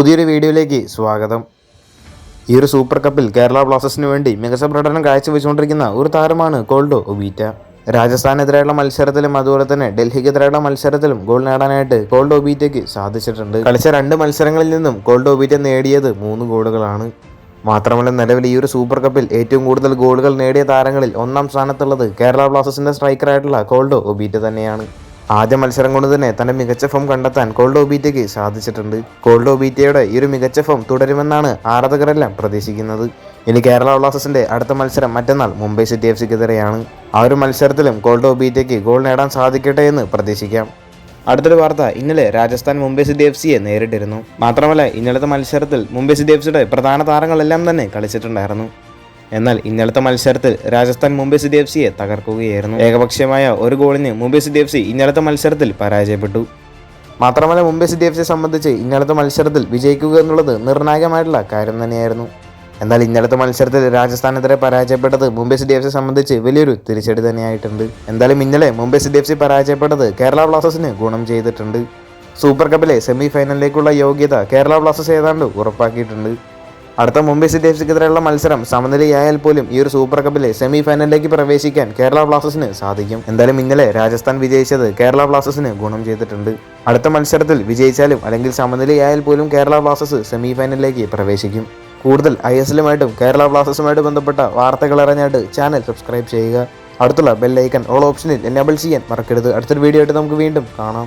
പുതിയൊരു വീഡിയോയിലേക്ക് സ്വാഗതം. ഈ ഒരു സൂപ്പർ കപ്പിൽ കേരള ബ്ലാസ്റ്റേഴ്സിന് വേണ്ടി മികച്ച പ്രകടനം കാഴ്ചവെച്ചുകൊണ്ടിരിക്കുന്ന ഒരു താരമാണ് കോൾഡോ ഒബീറ്റ. രാജസ്ഥാനെതിരായുള്ള മത്സരത്തിലും അതുപോലെ തന്നെ ഡൽഹിക്കെതിരായുള്ള മത്സരത്തിലും ഗോൾ നേടാനായിട്ട് കോൾഡോ ഒബീറ്റയ്ക്ക് സാധിച്ചിട്ടുണ്ട്. കളിച്ച രണ്ട് മത്സരങ്ങളിൽ നിന്നും കോൾഡോ ഒബീറ്റ നേടിയത് മൂന്ന് ഗോളുകളാണ്. മാത്രമല്ല നിലവിൽ ഈ ഒരു സൂപ്പർ കപ്പിൽ ഏറ്റവും കൂടുതൽ ഗോളുകൾ നേടിയ താരങ്ങളിൽ ഒന്നാം സ്ഥാനത്തുള്ളത് കേരള ബ്ലാസ്റ്റേഴ്സിന്റെ സ്ട്രൈക്കറായിട്ടുള്ള കോൾഡോ ഒബീറ്റ തന്നെയാണ്. ആദ്യ മത്സരം കൊണ്ട് തന്നെ തന്റെ മികച്ച ഫോം കണ്ടെത്താൻ കോൾഡോ ബീറ്റയ്ക്ക് സാധിച്ചിട്ടുണ്ട്. കോൾഡോ ബീറ്റയുടെ ഈ ഒരു മികച്ച ഫോം തുടരുമെന്നാണ് ആരാധകരെല്ലാം പ്രതീക്ഷിക്കുന്നത്. ഇനി കേരള ബ്ലാസ്റ്റേഴ്സിന്റെ അടുത്ത മത്സരം മറ്റന്നാൾ മുംബൈ സിറ്റി എഫ് സിക്കെതിരെയാണ്. ആ ഒരു മത്സരത്തിലും കോൾഡോ ബീറ്റയ്ക്ക് ഗോൾ നേടാൻ സാധിക്കട്ടെ എന്ന് പ്രതീക്ഷിക്കാം. അടുത്തൊരു വാർത്ത ഇന്നലെ രാജസ്ഥാൻ മുംബൈ സിറ്റി എഫ് സിയെ നേരിട്ടിരുന്നു. മാത്രമല്ല ഇന്നലത്തെ മത്സരത്തിൽ മുംബൈ സിറ്റി എഫ് സിയുടെ പ്രധാന താരങ്ങളെല്ലാം തന്നെ കളിച്ചിട്ടുണ്ടായിരുന്നു. എന്നാൽ ഇന്നലത്തെ മത്സരത്തിൽ രാജസ്ഥാൻ മുംബൈ സിറ്റി എഫ് സിയെ തകർക്കുകയായിരുന്നു. ഏകപക്ഷീയമായ ഒരു ഗോളിന് മുംബൈ സിറ്റി എഫ് സി ഇന്നലത്തെ മത്സരത്തിൽ പരാജയപ്പെട്ടു. മാത്രമല്ല മുംബൈ സിറ്റി എഫ് സിയെ സംബന്ധിച്ച് ഇന്നലത്തെ മത്സരത്തിൽ വിജയിക്കുക എന്നുള്ളത് നിർണായകമായിട്ടുള്ള കാര്യം തന്നെയായിരുന്നു. എന്നാൽ ഇന്നലത്തെ മത്സരത്തിൽ രാജസ്ഥാനെതിരെ പരാജയപ്പെട്ടത് മുംബൈ സിറ്റി എഫ് സി സംബന്ധിച്ച് വലിയൊരു തിരിച്ചടി തന്നെയായിട്ടുണ്ട്. എന്തായാലും ഇന്നലെ മുംബൈ സിറ്റി എഫ് സി പരാജയപ്പെട്ടത് കേരള ബ്ലാസ്റ്റേഴ്സിന് ഗുണം ചെയ്തിട്ടുണ്ട്. സൂപ്പർ കപ്പിലെ സെമി ഫൈനലിലേക്കുള്ള യോഗ്യത കേരള ബ്ലാസ്റ്റേഴ്സ് ഏതാണ്ട് ഉറപ്പാക്കിയിട്ടുണ്ട്. അടുത്ത മുംബൈ സിറ്റി എഫ് സിക്കെതിരെയുള്ള മത്സരം സമനിലയായാൽ പോലും ഈ ഒരു സൂപ്പർ കപ്പിലെ സെമി ഫൈനലിലേക്ക് പ്രവേശിക്കാൻ കേരള ബ്ലാസ്റ്റേഴ്സിന് സാധിക്കും. എന്തായാലും ഇന്നലെ രാജസ്ഥാൻ വിജയിച്ചത് കേരള ബ്ലാസ്റ്റേഴ്സിന് ഗുണം ചെയ്തിട്ടുണ്ട്. അടുത്ത മത്സരത്തിൽ വിജയിച്ചാലും അല്ലെങ്കിൽ സമനിലയായാൽ പോലും കേരള ബ്ലാസ്റ്റേഴ്സ് സെമി ഫൈനലിലേക്ക് പ്രവേശിക്കും. കൂടുതൽ ഐ എസ് എല്ലുമായിട്ടും കേരള ബ്ലാസ്റ്റേഴ്സുമായിട്ട് ബന്ധപ്പെട്ട വാർത്തകൾ അറിഞ്ഞായിട്ട് ചാനൽ സബ്സ്ക്രൈബ് ചെയ്യുക. അടുത്തുള്ള ബെല്ലൈക്കൺ ഓൾ ഓപ്ഷനിൽ എനേബിൾ ചെയ്യാൻ മറക്കരുത്. അടുത്തൊരു വീഡിയോ ആയിട്ട് നമുക്ക് വീണ്ടും കാണാം.